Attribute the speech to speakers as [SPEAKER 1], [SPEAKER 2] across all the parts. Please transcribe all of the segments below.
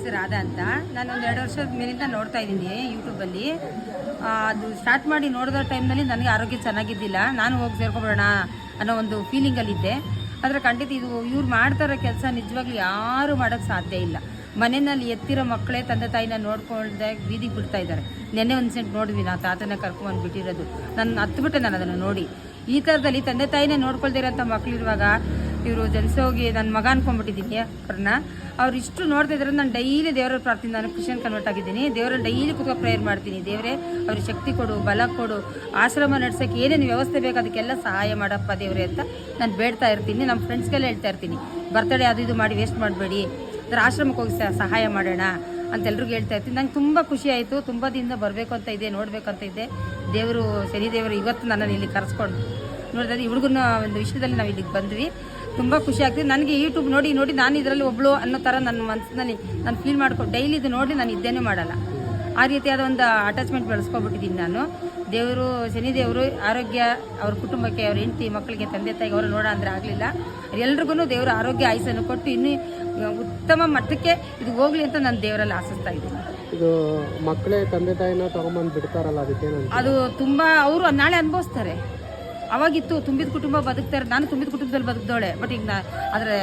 [SPEAKER 1] ಹೆಸರು ರಾಧಾ ಅಂತ. ನಾನು ಒಂದು ಎರಡು ವರ್ಷದ ಮೇಲಿಂದ ನೋಡ್ತಾ ಇದ್ದೀನಿ ಯೂಟ್ಯೂಬಲ್ಲಿ ಅದು ಸ್ಟಾರ್ಟ್ ಮಾಡಿ ನೋಡಿದ ಟೈಮ್ನಲ್ಲಿ ನನಗೆ ಆರೋಗ್ಯ ಚೆನ್ನಾಗಿದ್ದಿಲ್ಲ. ನಾನು ಹೋಗಿ ಸೇರ್ಕೊಬಿಡೋಣ ಅನ್ನೋ ಒಂದು ಫೀಲಿಂಗಲ್ಲಿದ್ದೆ ಆದರೆ ಖಂಡಿತ ಇದು ಇವ್ರು ಮಾಡ್ತಾರೋ ಕೆಲಸ ನಿಜವಾಗ್ಲೂ ಯಾರು ಮಾಡೋಕ್ಕೆ ಸಾಧ್ಯ ಇಲ್ಲ. ಮನೆಯಲ್ಲಿ ಎತ್ತಿರೋ ಮಕ್ಕಳೇ ತಂದೆ ತಾಯಿನ ನೋಡ್ಕೊಳ್ದೆ ಬೀದಿಗೆ ಬಿಡ್ತಾ ಇದ್ದಾರೆ. ನೆನ್ನೆ ಒಂದು ಸೆಂಟ್ ನೋಡಿದ್ವಿ ನಾವು ತಾತನ ಕರ್ಕೊಂಡು ಬಿಟ್ಟಿರೋದು. ನಾನು ಹತ್ಬಿಟ್ಟೆ ನಾನು ಅದನ್ನು ನೋಡಿ. ಈ ಥರದಲ್ಲಿ ತಂದೆ ತಾಯಿನೇ ನೋಡ್ಕೊಳ್ದಿರೋಂಥ ಮಕ್ಳಿರುವಾಗ ಇವರು ಜನಿಸೋಗಿ ನನ್ನ ಮಗ ಅನ್ಕೊಂಡ್ಬಿಟ್ಟಿದ್ದೀನಿ ಅವ್ರನ್ನ ಅವ್ರು ಇಷ್ಟು ನೋಡ್ತಾ ಇದ್ರೆ ನಾನು ಡೈಲಿ ದೇವರ ಪ್ರಾರ್ಥನೆ ನಾನು ಕ್ರಿಶ್ಚಿಯನ್ ಕನ್ವರ್ಟ್ ಆಗಿದ್ದೀನಿ. ದೇವರ ಡೈಲಿ ಕೂತ್ಕೊ ಪ್ರೇಯರ್ ಮಾಡ್ತೀನಿ. ದೇವರೇ, ಅವ್ರಿಗೆ ಶಕ್ತಿ ಕೊಡು, ಬಲ ಕೊಡು. ಆಶ್ರಮ ನಡೆಸೋಕೆ ಏನೇನು ವ್ಯವಸ್ಥೆ ಬೇಕು ಅದಕ್ಕೆಲ್ಲ ಸಹಾಯ ಮಾಡಪ್ಪ ದೇವರೇ ಅಂತ ನಾನು ಬೇಡ್ತಾ ಇರ್ತೀನಿ. ನಮ್ಮ ಫ್ರೆಂಡ್ಸ್ಗೆಲ್ಲ ಹೇಳ್ತಾ ಇರ್ತೀನಿ. ಬರ್ತಡೇ ಅದು ಇದು ಮಾಡಿ ವೇಸ್ಟ್ ಮಾಡಬೇಡಿ. ಅದರ ಆಶ್ರಮಕ್ಕೆ ಹೋಗಿ ಸಹಾಯ ಮಾಡೋಣ ಅಂತ ಎಲ್ರಿಗೂ ಹೇಳ್ತಾ ಇರ್ತೀನಿ. ನಂಗೆ ತುಂಬ ಖುಷಿ ಆಯಿತು. ತುಂಬ ದಿನದಿಂದ ಬರಬೇಕು ಅಂತ ಇದೆ ನೋಡಬೇಕಂತ ಇದೆ. ದೇವರು, ಶನಿದೇವರು ಇವತ್ತು ನನ್ನನ್ನು ಇಲ್ಲಿ ಕರೆಸ್ಕೊಂಡು ನೋಡಿದ್ರೆ ಈ ಹುಡುಗನ ಒಂದು ವಿಷಯದಲ್ಲಿ ನಾವು ಇಲ್ಲಿಗೆ ಬಂದ್ವಿ. ತುಂಬ ಖುಷಿ ಆಗ್ತಿದೆ. ನನಗೆ ಯೂಟ್ಯೂಬ್ ನೋಡಿ ನೋಡಿ ನಾನು ಇದರಲ್ಲಿ ಒಬ್ಳು ಅನ್ನೋ ಥರ ನನ್ನ ಮನಸ್ಸಿನಲ್ಲಿ ನಾನು ಫೀಲ್ ಮಾಡ್ಕೊ ಡೈಲಿ ಇದು ನೋಡಿ ನಾನು ಇದ್ದೇನೆ ಮಾಡಲ್ಲ. ಆ ರೀತಿಯಾದ ಒಂದು ಅಟ್ಯಾಚ್ಮೆಂಟ್ ಬೆಳೆಸ್ಕೊಬಿಟ್ಟಿದ್ದೀನಿ ನಾನು. ದೇವರು ಶನಿ ದೇವರು ಆರೋಗ್ಯ ಅವ್ರ ಕುಟುಂಬಕ್ಕೆ ಅವ್ರ ಹೆಂಡತಿ ಮಕ್ಕಳಿಗೆ ತಂದೆ ತಾಯಿಗೆ ಅವರು ನೋಡೋ ಅಂದರೆ ಆಗಲಿಲ್ಲ. ಎಲ್ರಿಗೂ ದೇವರು ಆರೋಗ್ಯ ಆಯಸನ್ನು ಕೊಟ್ಟು ಇನ್ನೂ ಉತ್ತಮ ಮಟ್ಟಕ್ಕೆ ಇದು ಹೋಗಲಿ ಅಂತ ನಾನು ದೇವರಲ್ಲಿ ಆಸಿಸ್ತಾ ಇದ್ದೀನಿ.
[SPEAKER 2] ಇದು ಮಕ್ಕಳೇ ತಂದೆ ತಾಯಿನ ತಗೊಂಬಂದು ಬಿಡ್ತಾರಲ್ಲ ಅದಕ್ಕೆ
[SPEAKER 1] ಅದು ತುಂಬ ಅವರು ನಾಳೆ ಅನುಭವಿಸ್ತಾರೆ. ಅವಾಗಿತ್ತು ತುಂಬಿದ ಕುಟುಂಬ ಬದುಕ್ತಾರೆ, ನಾನು ತುಂಬಿದ ಕುಟುಂಬದಲ್ಲಿ ಬದುಕ್ದೋಳೆ ಬಟ್ ಈಗ ನಾ, ಆದರೆ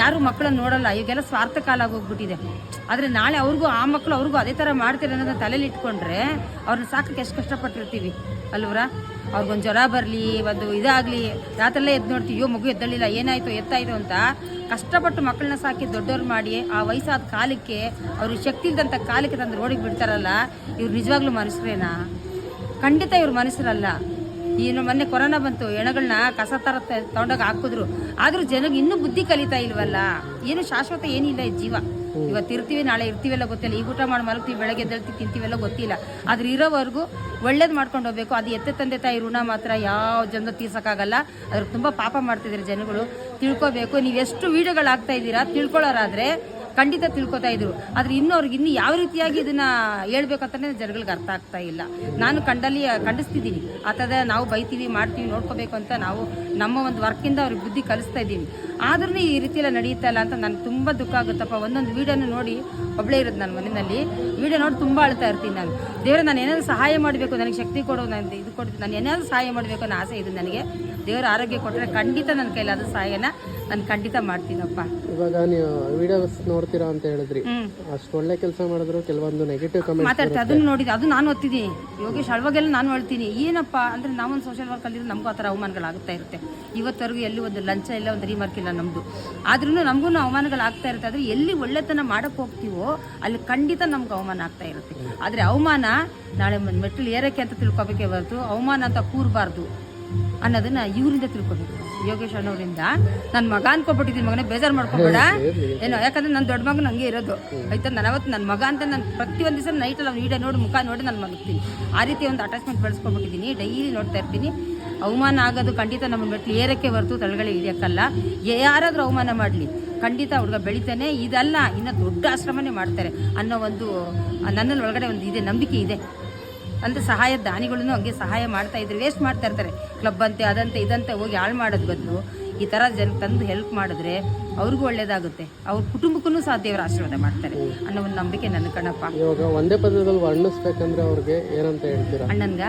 [SPEAKER 1] ಯಾರು ಮಕ್ಕಳನ್ನ ನೋಡಲ್ಲ ಈಗೆಲ್ಲ ಸ್ವಾರ್ಥ ಕಾಲ ಆಗೋಗ್ಬಿಟ್ಟಿದೆ. ಆದರೆ ನಾಳೆ ಅವ್ರಿಗೂ, ಆ ಮಕ್ಕಳು ಅವ್ರಿಗೂ ಅದೇ ಥರ ಮಾಡ್ತೀರ ಅನ್ನೋದನ್ನ ತಲೆಯಲ್ಲಿ ಇಟ್ಕೊಂಡ್ರೆ ಅವ್ರನ್ನ ಸಾಕಕ್ಕೆ ಎಷ್ಟು ಕಷ್ಟಪಟ್ಟಿರ್ತೀವಿ. ಅಲ್ವರ? ಅವ್ರಿಗೊಂದು ಜ್ವರ ಬರಲಿ, ಒಂದು ಇದಾಗಲಿ ರಾತ್ರೆಲ್ಲ ಎದ್ದು ನೋಡ್ತೀವಿ ಮಗು ಎದ್ದಳಿಲ್ಲ ಏನಾಯಿತು, ಎತ್ತಾಯಿತು ಅಂತ ಕಷ್ಟಪಟ್ಟು ಮಕ್ಕಳನ್ನ ಸಾಕಿ ದೊಡ್ಡವ್ರು ಮಾಡಿ, ಆ ವಯಸ್ಸಾದ ಕಾಲಕ್ಕೆ, ಅವ್ರಿಗೆ ಶಕ್ತಿ ಇಲ್ದಂಥ ಕಾಲಕ್ಕೆ ತಂದು ರೋಡಿಗೆ ಬಿಡ್ತಾರಲ್ಲ, ಇವ್ರು ನಿಜವಾಗ್ಲೂ ಮನುಷ್ಯರೇನಾ? ಖಂಡಿತ ಇವ್ರು ಮನುಷ್ಯರಲ್ಲ. ಏನು ಮೊನ್ನೆ ಕೊರೋನಾ ಬಂತು, ಹೆಣಗಳನ್ನ ಕಸ ತರ ತಗೊಂಡೋಗಿ ಹಾಕಿದ್ರು. ಆದ್ರೂ ಜನಕ್ಕೆ ಇನ್ನೂ ಬುದ್ಧಿ ಕಲಿತಾ ಇಲ್ವಲ್ಲ? ಏನು ಶಾಶ್ವತ ಏನಿಲ್ಲ ಈ ಜೀವ. ಇವತ್ತು ಇರ್ತೀವಿ, ನಾಳೆ ಇರ್ತೀವಲ್ಲ ಗೊತ್ತಿಲ್ಲ. ಈಗ ಊಟ ಮಾಡಿ ಮಲಗ್ತೀವಿ, ಬೆಳಗ್ಗೆ ಎದ್ದೇಳ್ತೀವಿ ತಿಂತೀವೆಲ್ಲ ಗೊತ್ತಿಲ್ಲ. ಆದ್ರೆ ಇರೋವರೆಗೂ ಒಳ್ಳೇದು ಮಾಡ್ಕೊಂಡು ಹೋಗ್ಬೇಕು. ಅದು ಎತ್ತೆ ತಂದೆ ತಾಯಿ ಋಣ ಮಾತ್ರ ಯಾವ ಜನ ತೀರ್ಸೋಕ್ಕಾಗಲ್ಲ. ಅದ್ರ ತುಂಬಾ ಪಾಪ ಮಾಡ್ತಿದ್ದಾರೆ ಜನಗಳು. ತಿಳ್ಕೊಬೇಕು. ನೀವು ಎಷ್ಟು ವಿಡಿಯೋಗಳು ಆಗ್ತಾ ಇದ್ದೀರಾ ತಿಳ್ಕೊಳ್ಳೋರಾದ್ರೆ ಖಂಡಿತ ತಿಳ್ಕೊತಾ ಇದ್ರು. ಆದ್ರೆ ಇನ್ನು ಅವ್ರಿಗೆ ಇನ್ನು ಯಾವ ರೀತಿಯಾಗಿ ಇದನ್ನ ಹೇಳ್ಬೇಕಂತಾನೆ ಜನಗಳಿಗೆ ಅರ್ಥ ಆಗ್ತಾ ಇಲ್ಲ. ನಾನು ಕಂಡಲ್ಲಿ ಖಂಡಿಸ್ತಿದ್ದೀನಿ. ಆತದ ನಾವು ಬೈತೀವಿ, ಮಾಡ್ತೀವಿ, ನೋಡ್ಕೋಬೇಕು ಅಂತ ನಾವು ನಮ್ಮ ಒಂದು ವರ್ಕಿಂದ ಅವ್ರಿಗೆ ಬುದ್ಧಿ ಕಲಿಸ್ತಾ ಇದ್ದೀವಿ. ಆದ್ರೂ ಈ ರೀತಿ ಎಲ್ಲ ನಡೆಯುತ್ತಾ ಇಲ್ಲ ಅಂತ ನನಗೆ ತುಂಬ ದುಃಖ ಆಗುತ್ತಪ್ಪ. ಒಂದೊಂದು ವೀಡಿಯೋನ ನೋಡಿ ಒಬ್ಬಳೇ ಇರೋದು ನನ್ನ ಮನೆಯಲ್ಲಿ. ವೀಡಿಯೋ ನೋಡಿ ತುಂಬ ಅಳ್ತಾ ಇರ್ತೀನಿ ನಾನು. ದೇವರ, ನಾನು ಏನಾದರೂ ಸಹಾಯ ಮಾಡಬೇಕು, ನನಗೆ ಶಕ್ತಿ ಕೊಡು ನಾನು ಇದು ಕೊಡ್ತೀನಿ. ನಾನು ಏನಾದರೂ ಸಹಾಯ ಮಾಡಬೇಕು ಅನ್ನೋ ಆಸೆ ಇದೆ ನನಗೆ. ದೇವರ ಆರೋಗ್ಯ ಕೊಟ್ಟರೆ ಖಂಡಿತ ನನ್ನ ಅದು ಸಹಾಯನ ನಾನು ಖಂಡಿತ ಮಾಡ್ತೀನಪ್ಪ.
[SPEAKER 2] ಇವಾಗ ನೀವು ವಿಡಿಯೋಸ್ ನೋಡ್ತೀರಾ ಅಂತ ಹೇಳಿದ್ರಿ. ಅಷ್ಟು ಒಳ್ಳೆ ಕೆಲಸ ಮಾಡಿದ್ರು ಕೆಲವೊಂದು ನೆಗೆಟಿವ್ ಕಮೆಂಟ್
[SPEAKER 1] ಮಾತಾಡ್ತೆ ಅದನ್ನ ನೋಡಿದೆ ಅದು ನಾನು ಓದ್ತಿದ್ದೀನಿ ಯೋಗೇಶ್ ಅಳವಾಗೆಲ್ಲ ನಾನು ಹೇಳ್ತೀನಿ ಏನಪ್ಪ ಅಂದ್ರೆ ನಾವೊಂದು ಸೋಷಿಯಲ್ ವರ್ಕ್ ಅಲ್ಲಿ ನಮಗೂ ಆ ಥರ ಅವಮಾನಗಳಾಗ್ತಾ ಇರುತ್ತೆ. ಇವತ್ತವರೆಗೂ ಎಲ್ಲಿ ಒಂದು ಲಂಚ ಇಲ್ಲ ಒಂದು ರೀಮಾರ್ಕ್ ಇಲ್ಲ ನಮ್ಮದು ಆದ್ರೂ ನಮಗೂ ಅವಮಾನಗಳಾಗ್ತಾ ಇರುತ್ತೆ ಆದರೆ ಎಲ್ಲಿ ಒಳ್ಳೆತನ ಮಾಡಕ್ಕೆ ಹೋಗ್ತೀವೋ ಅಲ್ಲಿ ಖಂಡಿತ ನಮ್ಗೆ ಅವಮಾನ ಆಗ್ತಾ ಇರುತ್ತೆ. ಆದರೆ ಅವಮಾನ ನಾಳೆ ಮೆಟ್ಟಲು ಏರಕ್ಕೆ ಅಂತ ತಿಳ್ಕೊಬೇಕೇ ಹೊರತು ಅವಮಾನ ಅಂತ ಕೂರಬಾರ್ದು. ಅನ್ನೋದನ್ನ ಇವರಿಂದ ತಿಳ್ಕೊಬೇಕು ಯೋಗೇಶ್ ಅಣ್ಣವರಿಂದ. ನನ್ನ ಮಗ ಅನ್ಕೊಬಿಟ್ಟಿದ್ದೀನಿ ಮಗನೇ ಬೇಜಾರು ಮಾಡ್ಕೊಬೇಡ. ಏನೋ ಯಾಕಂದ್ರೆ ನನ್ನ ದೊಡ್ಡ ಮಗನ ಹಂಗೆ ಇರೋದು. ಆಯ್ತಾ ನಾನು ಅವತ್ತು ನನ್ನ ಮಗ ಅಂತ ನಾನು ಪ್ರತಿಯೊಂದು ದಿವಸ ನೈಟಲ್ಲಿ ಅವ್ನು ವಿಡಿಯೋ ನೋಡಿ ಮುಖ ನೋಡಿ ನಾನು ಮಗಿಸ್ತೀನಿ ಆ ರೀತಿ ಒಂದು ಅಟ್ಯಾಚ್ಮೆಂಟ್ ಬೆಳೆಸ್ಕೊಂಡ್ಬಿಟ್ಟಿದ್ದೀನಿ ಡೈಲಿ ನೋಡ್ತಾ ಇರ್ತೀನಿ. ಅವಮಾನ ಆಗೋದು ಖಂಡಿತ ನಮ್ಮ ಮೆಟ್ಲು ಏರಕ್ಕೆ ಹೊರತು ತಳಗಡೆ ಇಳಿಯೋಕ್ಕಲ್ಲ ಯಾರಾದರೂ ಅವಮಾನ ಮಾಡಲಿ. ಖಂಡಿತ ಹುಡುಗ ಬೆಳಿತಾನೆ. ಇದಲ್ಲ ಇನ್ನು ದೊಡ್ಡ ಆಶ್ರಮನೇ ಮಾಡ್ತಾರೆ ಅನ್ನೋ ಒಂದು ನನ್ನಲ್ಲಿ ಒಳಗಡೆ ಒಂದು ಇದೆ ನಂಬಿಕೆ ಇದೆ. ಅಂದ್ರೆ ಸಹಾಯ ದಾನಿಗಳನ್ನು ಹಂಗೆ ಸಹಾಯ ಮಾಡ್ತಾ ಇದ್ರು. ವೇಸ್ಟ್ ಮಾಡ್ತಾ ಇರ್ತಾರೆ. ಕ್ಲಬ್ ಅಂತೆ ಅದಂತೆ ಇದಂತೆ ಹೋಗಿ ಹಾಳು ಮಾಡೋದು ಬದಲು ಈ ಥರ ಜನ ತಂದು ಹೆಲ್ಪ್ ಮಾಡಿದ್ರೆ ಅವ್ರಿಗೂ ಒಳ್ಳೇದಾಗುತ್ತೆ. ಅವ್ರ ಕುಟುಂಬಕ್ಕೂ ಸಹ ದೇವರ ಆಶೀರ್ವಾದ ಮಾಡ್ತಾರೆ ಅನ್ನೋ ಒಂದು ನಂಬಿಕೆ ನನ್ನ ಕಣಪ್ಪ
[SPEAKER 2] ಇವಾಗ ಒಂದೇ ಪದದಲ್ಲಿ ವರ್ಣಿಸ್ಬೇಕಂದ್ರೆ ಅವ್ರಿಗೆ ಏನಂತ ಹೇಳ್ತೀರಾ?
[SPEAKER 1] ಅಣ್ಣನ್ಗ?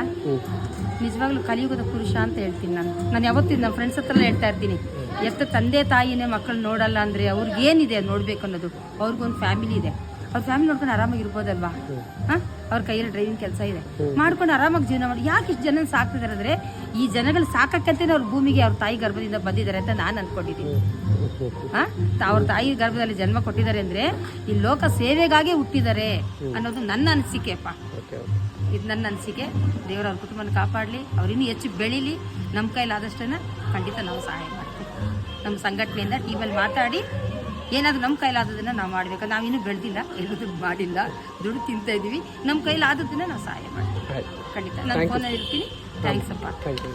[SPEAKER 1] ನಿಜವಾಗ್ಲೂ ಕಲಿಯುಗದ ಪುರುಷ ಅಂತ ಹೇಳ್ತೀನಿ ನಾನು. ನಾನು ಯಾವತ್ತಿನ ನಮ್ಮ ಫ್ರೆಂಡ್ಸ್ ಹತ್ರ ಹೇಳ್ತಾ ಇರ್ತೀನಿ. ಎಷ್ಟು ತಂದೆ ತಾಯಿನೇ ಮಕ್ಕಳು ನೋಡಲ್ಲ ಅಂದರೆ ಅವ್ರಿಗೆ ಏನಿದೆ ನೋಡ್ಬೇಕು ಅನ್ನೋದು. ಅವ್ರಿಗೊಂದು ಫ್ಯಾಮಿಲಿ ಇದೆ. ಅವ್ರ ಫ್ಯಾಮಿಲಿ ನೋಡ್ಕೊಂಡು ಆರಾಮಾಗಿರ್ಬೋದಲ್ವಾ? ಹಾಂ? ಅವ್ರ ಕೈಯಲ್ಲಿ ಡ್ರೈವಿಂಗ್ ಕೆಲಸ ಇದೆ. ಮಾಡ್ಕೊಂಡು ಆರಾಮಾಗಿ ಜೀವನ ಮಾಡಿ ಯಾಕೆ ಇಷ್ಟು ಜನ ಸಾಕ್ತಿದ್ದಾರೆ ಅಂದ್ರೆ ಈ ಜನಗಳು ಸಾಕಕ್ಕಂತೇನೆ ಅವ್ರ ಭೂಮಿಗೆ ಅವ್ರ ತಾಯಿ ಗರ್ಭದಿಂದ ಬಂದಿದ್ದಾರೆ ಅಂತ ನಾನು ಅನ್ಕೊಂಡಿದ್ದೀನಿ. ಹಾಂ? ಅವ್ರ ತಾಯಿ ಗರ್ಭದಲ್ಲಿ ಜನ್ಮ ಕೊಟ್ಟಿದ್ದಾರೆ ಅಂದ್ರೆ ಈ ಲೋಕ ಸೇವೆಗಾಗಿ ಹುಟ್ಟಿದ್ದಾರೆ ಅನ್ನೋದು ನನ್ನ ಅನಿಸಿಕೆಪ್ಪ ಇದು ನನ್ನ ಅನಿಸಿಕೆ. ದೇವರ ಅವ್ರ ಕುಟುಂಬನ ಕಾಪಾಡಲಿ. ಅವ್ರಿನ್ನೂ ಹೆಚ್ಚು ಬೆಳೀಲಿ. ನಮ್ಮ ಕೈಲಾದಷ್ಟನ್ನು ಖಂಡಿತ ನಾವು ಸಹಾಯ ಮಾಡ್ತೀವಿ. ನಮ್ಮ ಸಂಘಟನೆಯಿಂದ ಟೀಮಲ್ಲಿ ಮಾತಾಡಿ ಏನಾದರೂ ನಮ್ಮ ಕೈಲಾದದನ್ನು ನಾವು ಮಾಡಬೇಕು. ನಾವಿನ್ನೂ ಬೆಳೆದಿಲ್ಲ ಎಲ್ಲದೂ ಮಾಡಿಲ್ಲ ದುಡ್ಡು ತಿಂತಾ ಇದ್ದೀವಿ ನಮ್ಮ ಕೈಲಾದದನ್ನು ನಾವು ಸಹಾಯ ಮಾಡ್ತೀವಿ. ಖಂಡಿತ. ನಾನು ಫೋನಲ್ಲಿ ಇರ್ತೀನಿ. ಥ್ಯಾಂಕ್ಸ್ ಅಪ್ಪ.
[SPEAKER 2] Thank you